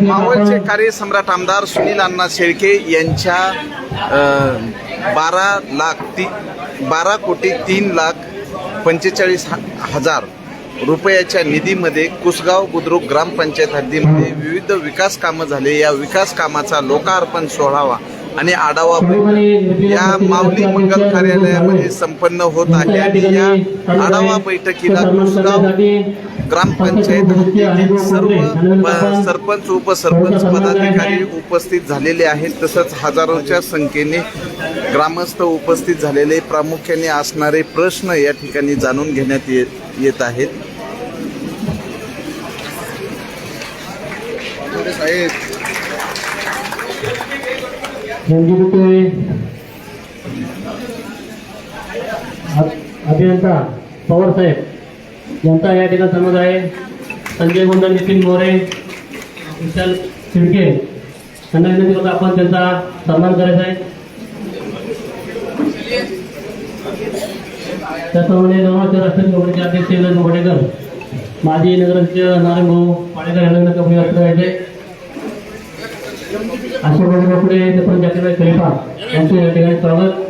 मावळचे कार्यसम्राट आमदार सुनील अण्णा शेळके यांच्या बारा लाख ती बारा कोटी तीन लाख पंचेचाळीस हजार रुपयाच्या निधीमध्ये कुसगाव बुद्रुक ग्रामपंचायत हद्दीमध्ये विविध विकास कामं झाले. या विकास कामाचा लोकार्पण सोहळावा आणि आढावा या माऊली मंगल कार्यालयामध्ये संपन्न होत आहे. आणि या आढावा बैठकीला कुसगाव ग्रामपंचायत सर्व सरपंच उपसरपंच पदाधिकारी उपस्थित झालेले आहेत. तसंच हजारोच्या संख्येने ग्रामस्थ उपस्थित झालेले प्रामुख्याने असणारे प्रश्न या ठिकाणी जाणून घेण्यात येत येत आहेत. अभियंता पवार साहेब. जनता या ठिकाणी समज आहे. संजय गोंधळ नितीन मोरे विशाल शिर्के. यांना विनंती करतो आपण त्यांचा सन्मान करायचा आहे. त्याचप्रमाणे नवरात्र राष्ट्रीय काँग्रेसचे अध्यक्ष विनोद वाडेकर माजी नगराध्यक्ष नारायण भाऊ वाडेकर यांना विनंती करून व्यक्त करायचे अशोक बाबुडे ते पण जातीबाई खलिफा यांचे या ठिकाणी स्वागत.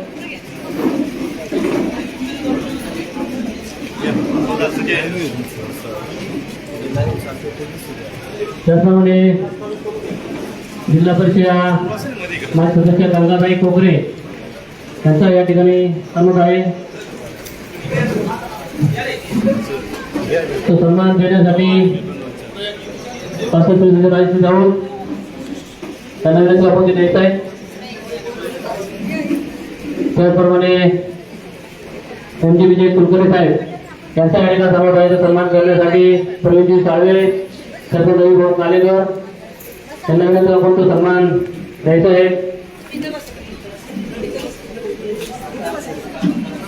त्याचप्रमाणे जिल्हा परिषद माजी सदस्य गंगाबाई कोकरे यांचा या ठिकाणी सन्मान आहे. तो सन्मान देण्यासाठी पासष्ट जाऊन त्यांना विनंती आपण ते आहे त्याचप्रमाणे एम जी विजय कुलकर्णी साहेब यांचा या ठिकाणी सन्मान करण्यासाठी प्रवीणजी साळवे सर्वदेवी भाऊ कालेकर त्यांना विनंती आपण तो सन्मान द्यायचा आहे.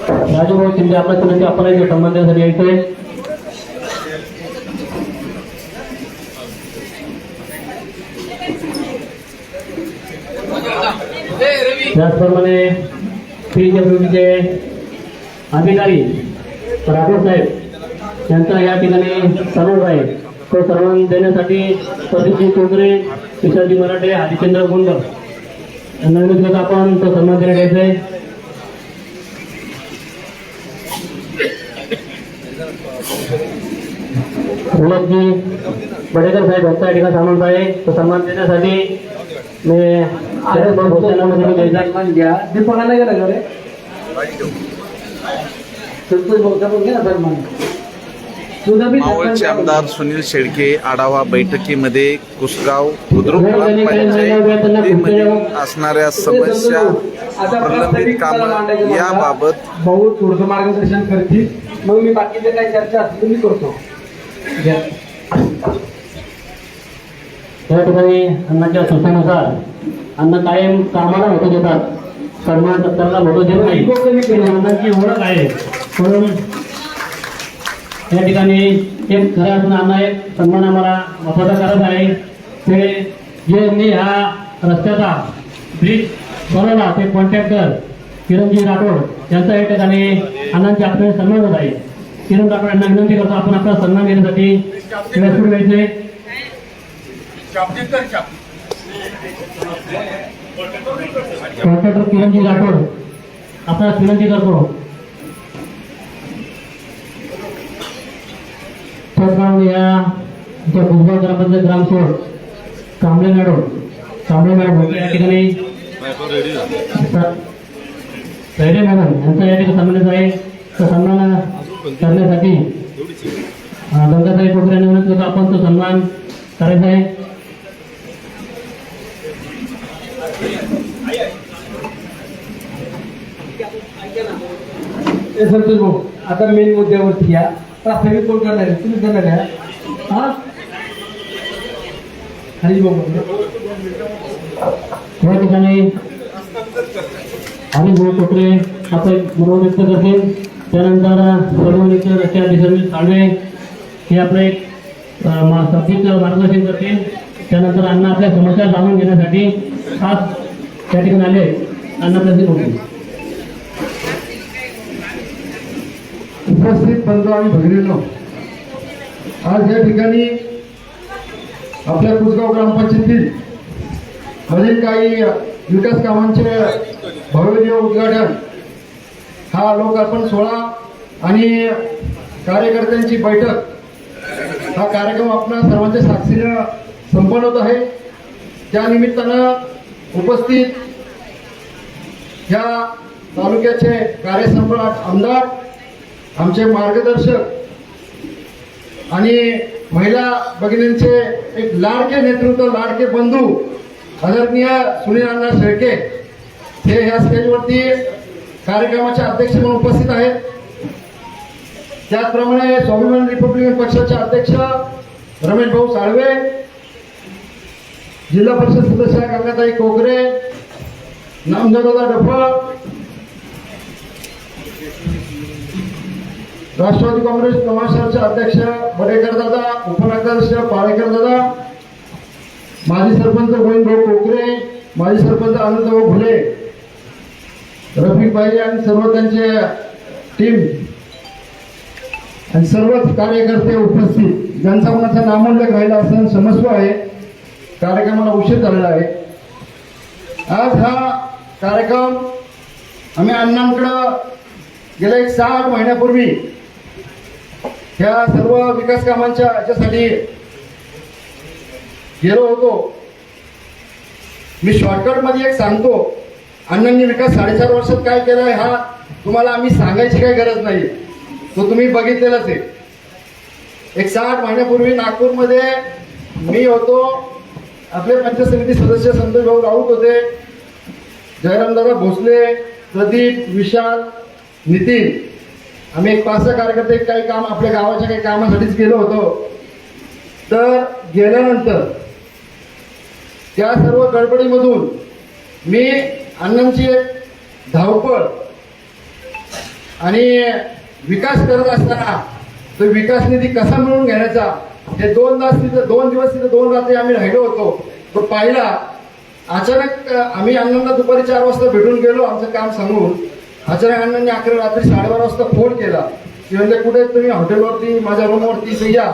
राजूभाऊ शिंदे आपल्या विनंती आपण इथे सन्मान देण्यासाठी यायचं आहे. त्याचप्रमाणे पीडब्ल्यूडीचे अधिकारी राठोड साहेब यांचा या ठिकाणी सन्मान आहे. तो सन्मान देण्यासाठी प्रदीपजी कोकरे विशालजी मराठे हरिचंद्र गुंड. यांना विनंती आपण तो सन्मान देण्यात यायचा आहे प्रल्हादजी बडेकर साहेब यांचा या ठिकाणी सन्मान आहे. तो सन्मान देण्यासाठी मी शरद भाऊ द्यायचा घ्या. दीपकाला गेला का रे? संतोष भाऊचा पण घे ना सन्मान. तुझा बी मावळचे आमदार सुनील शेळके आढावा बैठकीमध्ये कुसगाव बुद्रुक ग्रामपंचायत हद्दीमध्ये असणाऱ्या समस्या प्रलंबित कामं याबाबत भाऊ थोडंसं मार्गदर्शन करतील मग मी बाकीचे काही चर्चा असतील मी करतो या ठिकाणी अन्नाच्या सूचनेनुसार अन्न कायम कामाला होतो देतात. सन्मान सत्ताला होतो देत नाही ही अण्णांची ओळख आहे. म्हणून या ठिकाणी एक खऱ्या असून अण्णा एक सन्मान आम्हाला महत्त्वाचा करत आहे. ते जे मी हा रस्त्याचा ब्रिज बनवला ते कॉन्ट्रॅक्टर किरणजी राठोड यांचा या ठिकाणी अण्णांच्या आपल्याला सन्मान होत आहे. किरण राठोड यांना विनंती करतो आपण आपला सन्मान घेण्यासाठी व्यासपीठ घ्यायचे कॉन्ट्रॅक्टर किरणजी राठोड. आपल्याला विनंती करतो. त्याचप्रमाणे या आमच्या गुजरात ग्रामपंचायत ग्रामसेवक कांबळे मॅडम कांबळे मॅडम या ठिकाणी पहिले मॅडम यांचा या ठिकाणी सन्मानित आहे. तर सन्मान करण्यासाठी अं, गंगासाहेब कोकरे यांना विनंती आपण तो सन्मान करायचा आहे. ए, संतोष आता मेन मुद्द्यावरती या. प्राथमिक कोण करणार आहे तुम्ही करणार आहे हा हरी भाऊ या ठिकाणी हरी भाऊ कोकरे एक मनोज व्यक्त करतील त्यानंतर परभणीचे रस्ते अध्यक्ष साळवे हे आपले एक मार्गदर्शन करतील त्यानंतर अण्णा आपल्या समस्या जाणून घेण्यासाठी खास त्या ठिकाणी आले अण्णा प्रसिद्ध होतील उपस्थित बंधू आणि भगिनींनो आज या ठिकाणी आपल्या कुसगाव ग्रामपंचायतीतील मधील काही विकास कामांचे भव्य उद्घाटन हा लोकार्पण सोहळा आणि कार्यकर्त्यांची बैठक हा कार्यक्रम आपणा सर्वांच्या साक्षीनं संपन्न होत आहे. त्या निमित्तानं उपस्थित ह्या तालुक्याचे कार्यसम्राट आमदार आमचे मार्गदर्शक आणि महिला भगिनींचे एक लाडके नेतृत्व लाडके बंधू आदरणीय सुनील अण्णा शेळके हे ह्या स्टेजवरती कार्यक्रमाचे अध्यक्ष म्हणून उपस्थित आहेत. त्याचप्रमाणे स्वाभिमान रिपब्लिकन पक्षाचे अध्यक्ष रमेश भाऊ साळवे जिल्हा परिषद सदस्य गंगाताई कोकरे नामदेवदादा डफळ राष्ट्रवादी काँग्रेस महाराष्ट्राचे अध्यक्ष बडेकर दादा उपनगराध्यक्ष पाळेकर दादा माजी सरपंच गोविंदभाऊ कोकरे माजी सरपंच आनंदभाऊ भुले रफिक भाई आणि सर्व त्यांचे टीम आणि सर्वच कार्यकर्ते उपस्थित. ज्यांचा कोणाचा नामोल्लेख राहिला असं समस्व आहे. कार्यक्रमाला उशीर झालेला आहे. आज हा कार्यक्रम आम्ही अण्णांकडं गेल्या एक सहा आठ महिन्यापूर्वी ह्या सर्व विकास कामांच्या याच्यासाठी गेलो होतो. मी शॉर्टकटमध्ये एक सांगतो. अण्णांनी विकास साडेचार वर्षात काय केलाय हा तुम्हाला आम्ही सांगायची काही गरज नाही. तो तुम्ही बघितलेलाच आहे. एक सहा आठ महिन्यापूर्वी नागपूरमध्ये मी होतो. आपले पंचायत समिती सदस्य संतोष भाऊ राऊत होते. जयरामदादा भोसले प्रदीप विशाल नितीन. आम्ही एक पाच कार्यकर्ते काही काम आपल्या गावाच्या काही कामासाठीच गेलो होतो. तर गेल्यानंतर त्या सर्व गडबडीमधून मी अण्णांची एक धावपळ आणि विकास करत असताना तो विकास निधी कसा मिळवून घेण्याचा हे दोन तास तिथं दोन दिवस तिथं दोन रात्री आम्ही राहिलो होतो. तो पाहिला अचानक आम्ही अण्णांना दुपारी चार वाजता भेटून गेलो आमचं काम सांगून. अचानक अण्णांनी अकरा रात्री साडेबारा वाजता फोन केला. की म्हणजे कुठे तुम्ही? हॉटेलवरती माझ्या रूमवरती इथे या.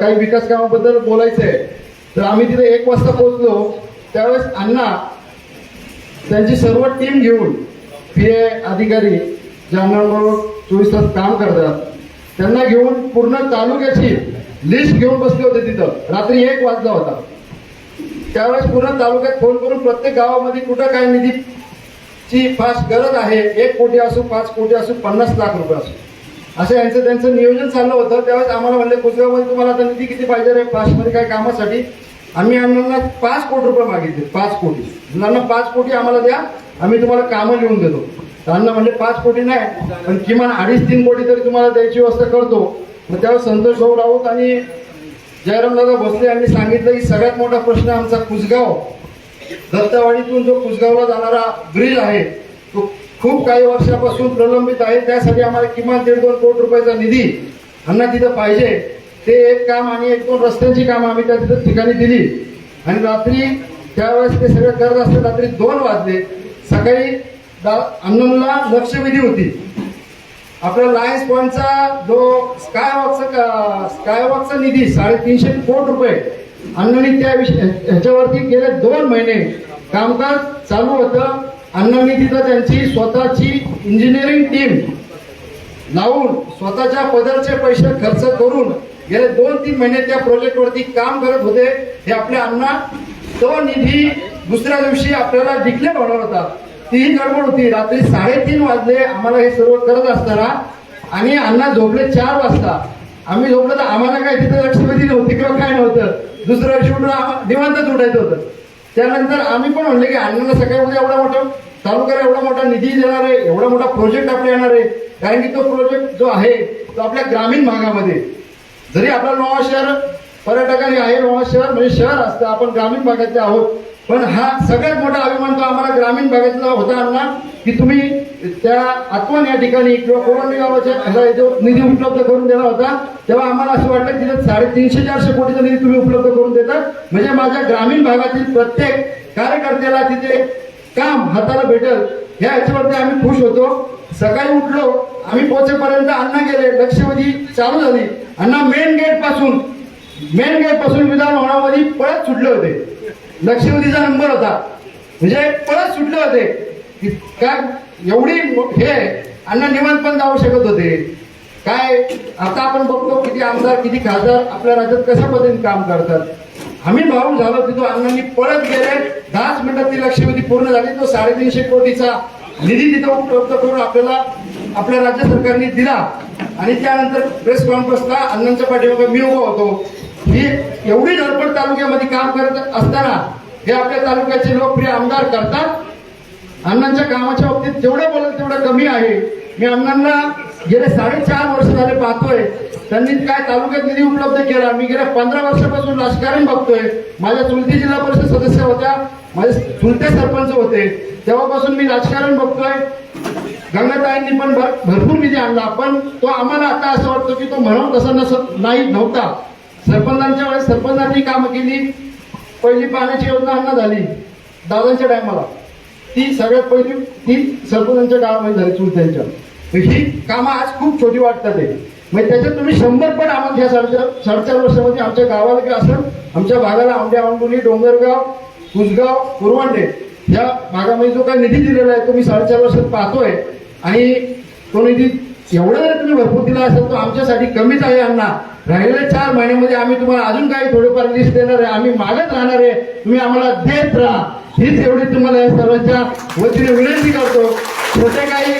काही विकास कामाबद्दल बोलायचं आहे तर आम्ही तिथे एक वाजता पोहोचलो. त्यावेळेस अण्णा त्यांची सर्व टीम घेऊन पी ए अधिकारी ज्यांच्याबरोबर चोवीस तास काम करतात. त्यांना घेऊन पूर्ण तालुक्याची लिस्ट घेऊन बसले होते तिथं. रात्री एक वाजला होता. त्यावेळेस पूर्ण तालुक्यात फोन करून प्रत्येक गावामध्ये कुठं काय ची फास्ट गरज आहे. एक कोटी असो पाच कोटी असो पन्नास लाख रुपये असो. असं यांचं त्यांचं नियोजन चाललं होतं. त्यावेळेस आम्हाला म्हणले कुसगावमध्ये तुम्हाला आता निधी किती पाहिजे रे? फास्टमध्ये काय कामासाठी? आम्ही अण्णांना पाच कोटी रुपये मागितले. पाच कोटी. अण्णांना पाच कोटी आम्हाला द्या. आम्ही तुम्हाला कामं लिहून देतो. तर अण्णा म्हणले पाच कोटी नाही पण किमान अडीच तीन कोटी तरी तुम्हाला द्यायची व्यवस्था करतो. मग त्यावेळेस संतोष भाऊ राऊत आणि जयरामदादा भोसले यांनी सांगितलं की सगळ्यात मोठा प्रश्न आमचा कुसगाव दत्तवाडीतून जो कुसगावला जाणारा ब्रिज आहे तो खूप काही वर्षापासून प्रलंबित आहे. त्यासाठी आम्हाला किमान दीड दोन कोटी रुपयाचा निधी अण्णा तिथं पाहिजे. ते एक काम आणि एक दोन रस्त्यांची कामं आम्ही त्या तिथं ठिकाणी दिली. आणि रात्री त्यावेळेस ते सगळं करत असते रात्री दोन वाजले. सकाळी दा- अण्णांना लक्षवेधी होती. आपल्या लायन्स पॉईंटचा जो स्कायवॉकचा स्कायवॉकचा निधी साडेतीनशे कोटी रुपये अण्णांनी त्या विषय ह्याच्यावरती गेले दोन महिने कामकाज चालू होतं. अण्णांनी तिथं त्यांची स्वतःची इंजिनिअरिंग टीम लावून स्वतःच्या पदरचे पैसे खर्च करून गेले दोन तीन महिने त्या प्रोजेक्टवरती काम करत होते. हे आपले अण्णा तो निधी दुसऱ्या दिवशी आपल्याला डिक्लेअर होणार होता. तीही गडबड होती. रात्री साडेतीन वाजले. आम्हाला हे सर्व करत असताना आणि अण्णा झोपले चार वाजता. आम्ही झोपलो तर आम्हाला काय तिथं लक्षवेधी नव्हती किंवा काय नव्हतं? दुसऱ्या दिवशी उठून निवांतच उठायचं होतं. त्यानंतर आम्ही पण म्हणले की अण्णांना सकाळी उद्या एवढा मोठा तालुक्याला एवढा मोठा निधी देणार आहे एवढा मोठा प्रोजेक्ट आपल्या येणार आहे. कारण की तो प्रोजेक्ट जो आहे तो आपल्या ग्रामीण भागामध्ये. जरी आपला लोहा शहर पर्यटकांनी आहे लोहा शहर म्हणजे शहर असतं आपण ग्रामीण भागातले आहोत. पण हा सगळ्यात मोठा अभिमान तो आम्हाला ग्रामीण भागातला होता अण्णा की तुम्ही त्या आत्मान या ठिकाणी किंवा कोरंडी गावाच्या जो निधी उपलब्ध करून देणार होता तेव्हा आम्हाला असं वाटलं की तिथे साडेतीनशे चारशे कोटीचा निधी तुम्ही उपलब्ध करून देतात म्हणजे माझ्या ग्रामीण भागातील प्रत्येक कार्यकर्त्याला तिथे काम हाताला भेटल ह्या याच्यावरती आम्ही खुश होतो. सकाळी उठलो आम्ही पोहोचेपर्यंत अण्णा गेले लक्षवेधी चालू झाली. अण्णा मेन गेटपासून मेन गेटपासून विधान भवनामध्ये पळत सुटले होते. लक्षवेधीचा नंबर होता. म्हणजे पळत सुटले होते. काय एवढी हे अण्णा निवांत पण जाऊ शकत होते. काय आता आपण बघतो किती आमदार किती खासदार आपल्या राज्यात कशा पद्धतीने काम करतात. आम्ही भाऊ झालो तिथं अण्णांनी पळत गेले. दहाच मिनिटात ती लक्षवेधी पूर्ण झाली. तो साडेतीनशे कोटीचा निधी तिथं उपलब्ध करून आपल्याला आपल्या राज्य सरकारने दिला. आणि त्यानंतर प्रेस कॉन्फरन्सला अण्णांच्या पाठीमागे मी उभा होतो. ही एवढी धडपड तालुक्यामध्ये काम करत असताना हे आपल्या तालुक्याचे लोकप्रिय आमदार करतात. अण्णांच्या कामाच्या बाबतीत जेवढं बोलत तेवढं कमी आहे. मी अण्णांना गेले साडेचार वर्ष झाले पाहतोय. त्यांनी काय तालुक्यात निधी उपलब्ध केला? मी गेल्या पंधरा वर्षापासून राजकारण बघतोय. माझ्या चुलती जिल्हा परिषद सदस्य होत्या. माझे चुलते सरपंच होते. तेव्हापासून मी राजकारण बघतोय. गंगाताईंनी पण भर भरपूर निधी आणला पण तो आम्हाला आता असं वाटतं की तो म्हणून तसा नस नाही नव्हता. सरपंचांच्या वेळेस सरपंचांनी कामं केली. पहिली पाण्याची योजना अन्न झाली. दादांच्या टायमाला. ती सगळ्यात पहिली ती सरपंचांच्या काळामध्ये झाली चुलत्यांच्या तर ही कामं आज खूप छोटी वाटतात आहे म्हणजे त्याच्यात तुम्ही शंभर पण आम्हाला ह्या साडेचार साडेचार वर्षामध्ये आमच्या गावाला काय असं आमच्या भागाला आंब्या आंबोली डोंगरगाव कुसगाव कुरवांडे या भागामध्ये जो काही निधी दिलेला आहे तो मी साडेचार वर्षात पाहतोय. आणि तो निधी एवढा जर तुम्ही भरपूर दिला असेल तो आमच्यासाठी कमीच आहे अण्णा. राहिलेल्या चार महिन्यामध्ये आम्ही तुम्हाला अजून काही थोडेफार लिस्ट देणार आहे आम्ही मागत राहणार आहे. तुम्ही आम्हाला देत राहा. हीच एवढी तुम्हाला या सर्वांच्या वतीने विनंती करतो. छोटे काही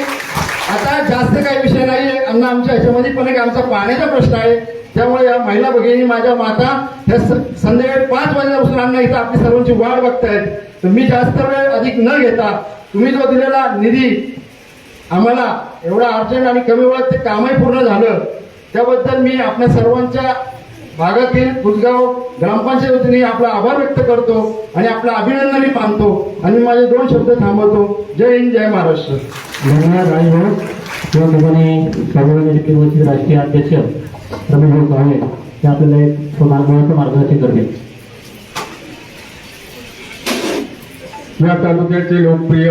आता जास्त काही विषय नाही आहे अण्णा आमच्या ह्याच्यामध्ये पण एक आमचा पाण्याचा प्रश्न आहे. त्यामुळे या महिला भगिनी माझ्या माता ह्या स- संध्याकाळी पाच वाजल्यापासून अण्णा इथं आपली सर्वांची वाट बघतायत. तर मी जास्त वेळ अधिक न घेता तुम्ही जो दिलेला निधी आम्हाला एवढा अर्जंट आणि कमी वेळात ते कामही पूर्ण झालं. त्याबद्दल मी आपल्या सर्वांच्या भागातील कुसगाव ग्रामपंचायत वतीने आपला आभार व्यक्त करतो आणि आपलं अभिनंदनही मानतो. आणि माझे दोन शब्द थांबवतो. जय हिंद जय महाराष्ट्र. धन्यवाद राजभाऊ या ठिकाणी स्वाभिमानी केंद्राचे राष्ट्रीय अध्यक्ष रमेशभाऊ काळे हे आपल्याला एक मार्गदर्शन मार्गदर्शन करतील. या तालुक्याचे लोकप्रिय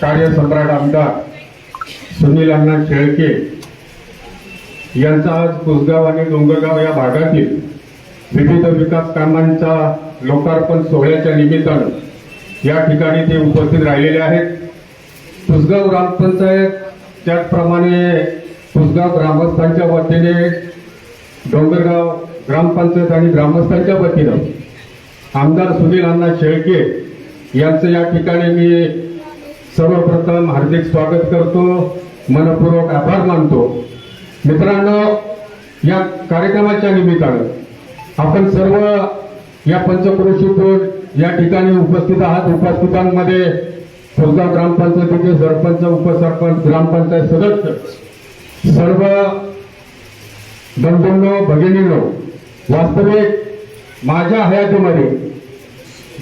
कार्यसम्राट आमदार सुनील अण्णा शेळके यांचा आज कुसगाव आणि डोंगरगाव या भागातील विविध विकास कामांचा लोकार्पण सोहळ्याच्या निमित्तानं या ठिकाणी ते उपस्थित राहिलेले आहेत. कुसगाव ग्रामपंचायत त्याचप्रमाणे कुसगाव ग्रामस्थांच्या वतीने डोंगरगाव ग्रामपंचायत आणि ग्रामस्थांच्या वतीनं आमदार सुनील अण्णा शेळके यांचं या ठिकाणी मी सर्वप्रथम हार्दिक स्वागत करतो. मनपूर्वक आभार मानतो. मित्रांनो या कार्यक्रमाच्या निमित्तानं आपण सर्व या पंचक्रोशीतून या ठिकाणी उपस्थित आहात. उपस्थितांमध्ये फुलगाव ग्रामपंचायतीचे सरपंच उपसरपंच ग्रामपंचायत सदस्य सर्व बंधूंनो भगिनींनो वास्तविक माझ्या हयातीमध्ये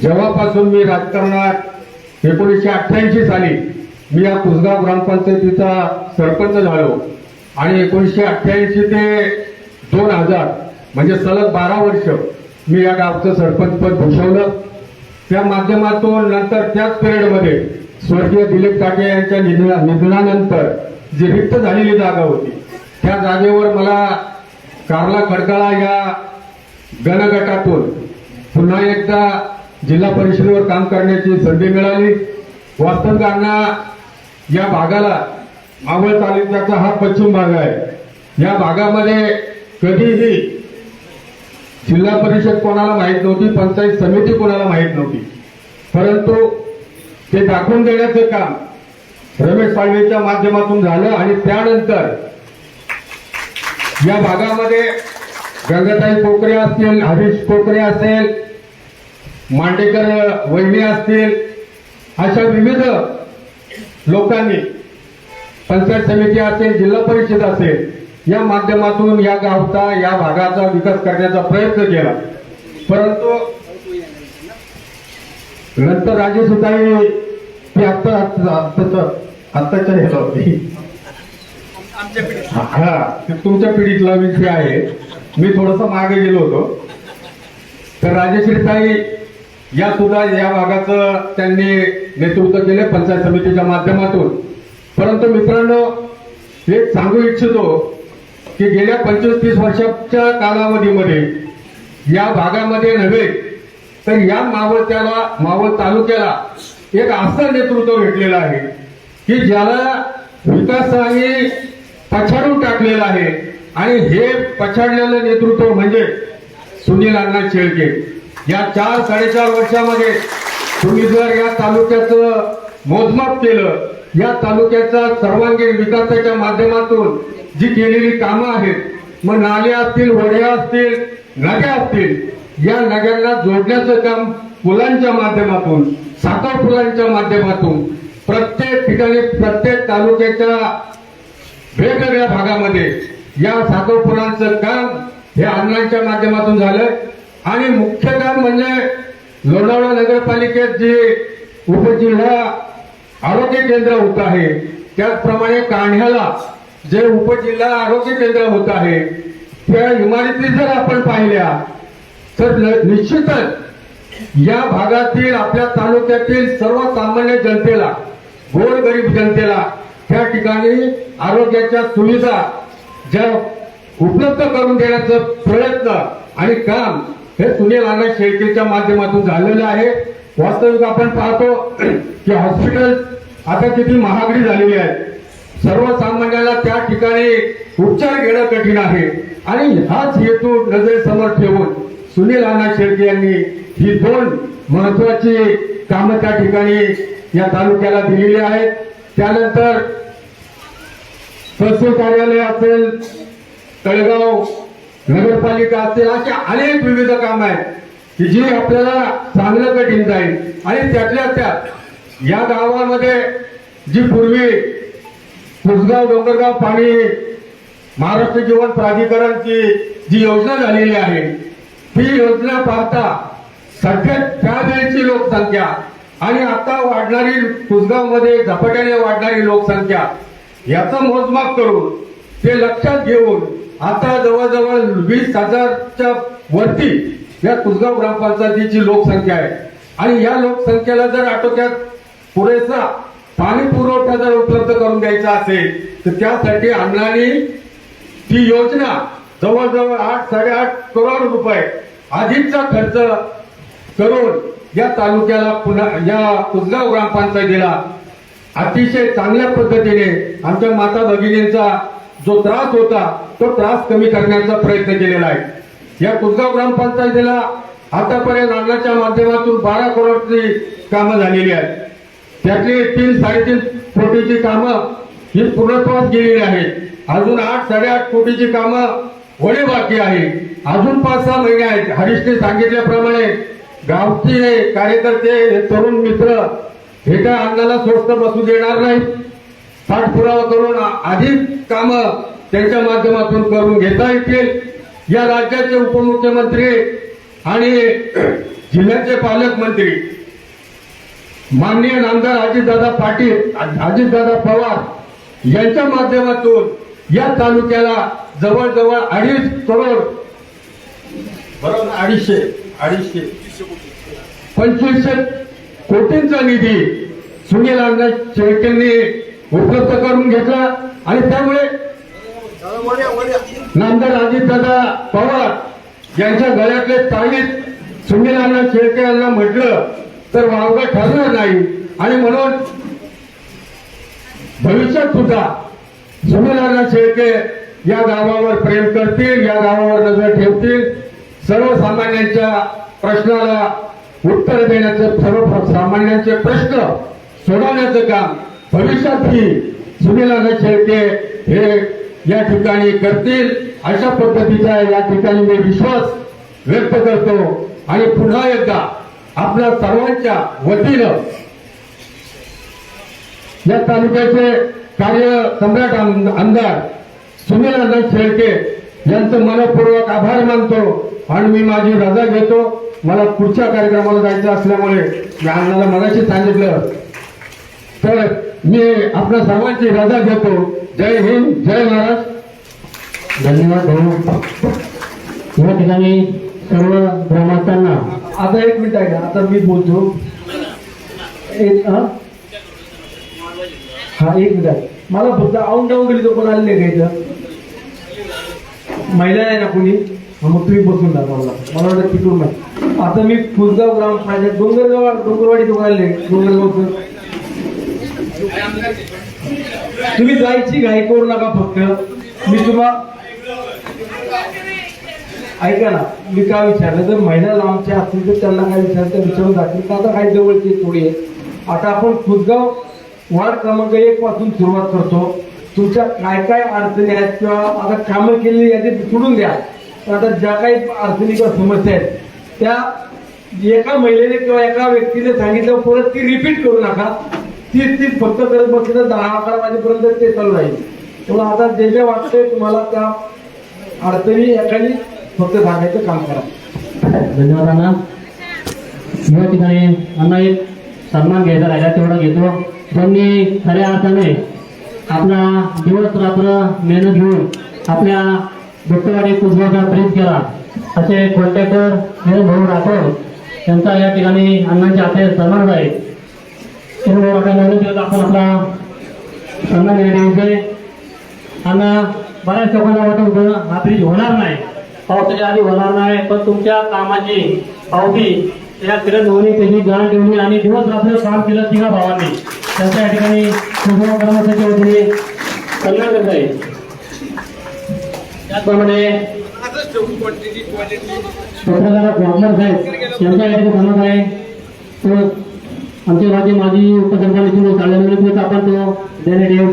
जेव्हापासून मी राजकारणात एकोणीसशे अठ्ठ्याऐंशी साली मी या कुसगाव ग्रामपंचायतीचा सरपंच झालो आणि एकोणीसशे अठ्ठ्याऐंशी ते दोन हजार म्हणजे सलग बारा वर्ष मी या गावचं सरपंचपद भूषवलं. त्या माध्यमातून नंतर त्याच पिरियडमध्ये स्वर्गीय दिलीप काटे यांच्या निधना निधनानंतर जी रिक्त झालेली जागा होती त्या जागेवर मला कार्ला खडकाळा या गणगटातून पुन्हा एकदा जिल्हा परिषदेवर काम करण्याची संधी मिळाली. वास्तविकांना या भागाला मावळ तालुक्याचा हा पश्चिम भाग आहे. या भागामध्ये कधीही जिल्हा परिषद कोणाला माहीत नव्हती पंचायत समिती कोणाला माहीत नव्हती. परंतु ते दाखवून देण्याचं काम रमेश साळवेच्या माध्यमातून झालं आणि त्यानंतर या भागामध्ये गंगाताई कोकरे असतील हरीश कोकरे असेल मांडेकर वहिनी असतील अशा विविध लोकांनी पंचायत समिती असेल जिल्हा परिषद असेल या माध्यमातून या गावचा या भागाचा विकास करण्याचा प्रयत्न केला. परंतु नंतर राजेसुताई ती आत्ता आत्ताच्या ह्याला होती. हा तुमच्या पिढीतला विषय आहे. मी थोडस मागे गेलो होतो. तर राजेश्रीताई या सुद्धा या भागाचं त्यांनी नेतृत्व केले पंचायत समितीच्या माध्यमातून. परंतु मित्रांनो एक सांगू इच्छितो की गेल्या पंचवीस तीस वर्षाच्या कालावधीमध्ये या भागामध्ये नव्हे तर या मावळत्याला मावळ तालुक्याला एक असं नेतृत्व भेटलेलं आहे की ज्याला विकासाने पछाडून टाकलेलं आहे. आणि हे पछाडलेलं नेतृत्व म्हणजे सुनील अण्णा शेळके. या चार साडेचार वर्षामध्ये तुम्ही जर या तालुक्याचं मोजमाप केलं या तालुक्याचा सर्वांगीण विकासाच्या माध्यमातून जी केलेली कामं आहेत मग नाले असतील वड्या असतील नद्या असतील या नद्यांना जोडण्याचं काम पुलांच्या माध्यमातून साखर पुलांच्या माध्यमातून प्रत्येक ठिकाणी प्रत्येक तालुक्याच्या वेगवेगळ्या भागामध्ये या साखर पुलांचं काम हे अण्णांच्या माध्यमातून झालं. आणि मुख्य काम म्हणजे लोणावळा नगरपालिकेत जे उपजिल्हा आरोग्य केंद्र होत आहे. त्याचप्रमाणे कान्ह्याला जे उपजिल्हा आरोग्य केंद्र होत आहे त्या इमारती जर आपण पाहिल्या तर निश्चितच या भागातील आपल्या तालुक्यातील सर्वसामान्य जनतेला गोरगरीब जनतेला त्या ठिकाणी आरोग्याच्या सुविधा ज्या उपलब्ध करून देण्याचं प्रयत्न आणि काम हे सुनील अण्णा शेळकेच्या माध्यमातून झालेलं आहे. वास्तविक आपण पाहतो की हॉस्पिटल आता किती महागडी झालेली आहे. सर्वसामान्याला त्या ठिकाणी उपचार घेणं कठीण आहे. आणि हाच हेतू नजरेसमोर ठेवून सुनील अण्णा शेळके यांनी ही दोन महत्वाची कामं त्या ठिकाणी या तालुक्याला दिलेली आहेत. त्यानंतर तहसील कार्यालय असेल तळगाव नगरपालिका असेल अशी अनेक विविध कामं आहेत की जी आपल्याला चांगलं कठीण जाईल. आणि त्यातल्या त्यात या गावामध्ये जी पूर्वी कुसगाव डोंगरगाव पाणी महाराष्ट्र जीवन प्राधिकरणची जी योजना झालेली आहे ती योजना पाहता सध्या त्यावेळेची लोकसंख्या आणि आता वाढणारी कुसगावमध्ये झपाट्याने वाढणारी लोकसंख्या याचं मोजमाप करून ते लक्षात घेऊन आता जवळजवळ वीस हजारच्या वरती या कुसगाव ग्रामपंचायतीची लोकसंख्या आहे. आणि या लोकसंख्येला जर आटोक्यात पुरेसा पाणी पुरवठा जर उपलब्ध करून द्यायचा असेल तर त्यासाठी अण्णांनी ती योजना जवळजवळ आठ साडेआठ करोड रुपये अधिकचा खर्च करून या तालुक्याला पुन्हा या कुसगाव ग्रामपंचायतीला अतिशय चांगल्या पद्धतीने आमच्या माता भगिनींचा जो त्रास होता तो त्रास कमी करण्याचा प्रयत्न केलेला आहे. या कुसगाव ग्रामपंचायतीला आतापर्यंत अण्णाच्या माध्यमातून बारा करोडची कामं झालेली आहेत. त्यातली तीन साडेतीन कोटीची कामं ही पूर्णत्वास गेलेली आहेत. अजून आठ साडेआठ कोटीची कामं होणे बाकी आहे अजून पाच सहा महिने आहेत. हरीशने सांगितल्याप्रमाणे गावचे कार्यकर्ते हे तरुण मित्र हे काय अंगाला स्वस्त बसू देणार नाही? पाठपुरावा करून अधिक कामं त्यांच्या माध्यमातून करून घेता येतील. या राज्याचे उपमुख्यमंत्री आणि जिल्ह्याचे पालकमंत्री माननीय नामदार अजितदादा पाटील अजितदादा पवार यांच्या माध्यमातून या तालुक्याला जवळजवळ अडीच करोड बरोबर अडीचशे अडीचशे पंचवीसशे कोटींचा निधी सुनील आमदार शेळकेंनी उपलब्ध करून घेतला आणि त्यामुळे नामदार अजितदादा पवार यांच्या गळ्यातले ताळीत सुनील अण्णा शेळके यांना म्हटलं तर वावगा ठरणार नाही. आणि म्हणून भविष्यात सुद्धा सुनील शेळके या गावावर प्रेम करतील या गावावर नजर ठेवतील. सर्वसामान्यांच्या प्रश्नाला उत्तर देण्याचं सर्वसामान्यांचे प्रश्न सोडवण्याचं काम भविष्यातही सुनील शेळके हे या ठिकाणी करतील. अशा पद्धतीचा या ठिकाणी मी विश्वास व्यक्त करतो. आणि पुन्हा एकदा आपल्या सर्वांच्या वतीनं या तालुक्याचे कार्य सम्राट आमदार सुनील अण्णा शेळके यांचं मनपूर्वक आभार मानतो आणि मी माझी रजा घेतो. मला पुढच्या कार्यक्रमाला जायचं असल्यामुळे मी अण्णाला मगाशी सांगितलं. तर मी आपल्या सर्वांची रजा घेतो. जय हिंद जय महाराष्ट्र धन्यवाद भाऊ. या ठिकाणी सर्व ग्रामस्थांना आता एक मिनिट आहे का? आता मी बोलतो. एक हा? हा एक मिनिट आहे. मला फक्त औंड डाऊन गेली तो पण आलेले का इथं. महिला आहे ना कोणी? मग तुम्ही बसून जा मला. मला वाटतं तिकडून आता मी फुलगाव ग्रामपंचायत डोंगरगाव डोंगरवाडी राहिले डोंगरगावचं. तुम्ही जायची घाई करू नका फक्त. मी तुम्हाला ऐका ना मी काय विचारलं जर महिला लांबच्या असतील तर त्यांना काय विचारतं विचारून जातील तर आता काही जवळची थोडी आहे. आता आपण खुदगाव वार्ड क्रमांक एक पासून सुरुवात करतो. तुमच्या काय काय अडचणी आहेत किंवा आता कामं केलेली यादी सोडून द्या. तर आता ज्या काही अडचणी किंवा समस्या आहेत त्या एका महिलेने किंवा एका व्यक्तीने सांगितलं परत ती रिपीट करू नका. तीच ती फक्त करत बसली तर दहा अकरा वाजेपर्यंत ते चालू राहील. तेव्हा आता जे जे वाटतंय तुम्हाला त्या अडचणी एखादी फक्त सांगायचं काम करा. धन्यवाद अण्णा. या ठिकाणी अण्णा एक सन्मान घ्यायचा राहिला तेवढा घेतो. त्यांनी खऱ्या अर्थाने आपला दिवस रात्र मेहनत घेऊन आपल्या डॉक्टरवाडी कुजगावचा प्रेम केला. असे कॉन्ट्रॅक्टर निरज भाऊ राठोड त्यांचा या ठिकाणी अण्णांच्या हाते सन्मान आहे सर्व वाटायला करत आपण आपला सन्मान घेण्याचे अण्णा बऱ्याच लोकांना वाटत होतं हा ब्रिज होणार नाही. पावसाच्या आधी होणार नाही पण तुमच्या कामाची अवधी या किरण धोनी त्यांनी जाण ठेवली आणि दिवस रात्र काम केलं तिघा भावांनी. त्यांच्या या ठिकाणी सुधारणा कर्मचाऱ्याच्या वतीने कल्याण करत आहे. त्याचप्रमाणे पत्रकार ब्राह्मण साहेब यांच्या या ठिकाणी सांगत आहे. तो आमचे राज्य माजी उपसरपंच आपण तो देण्यात येऊ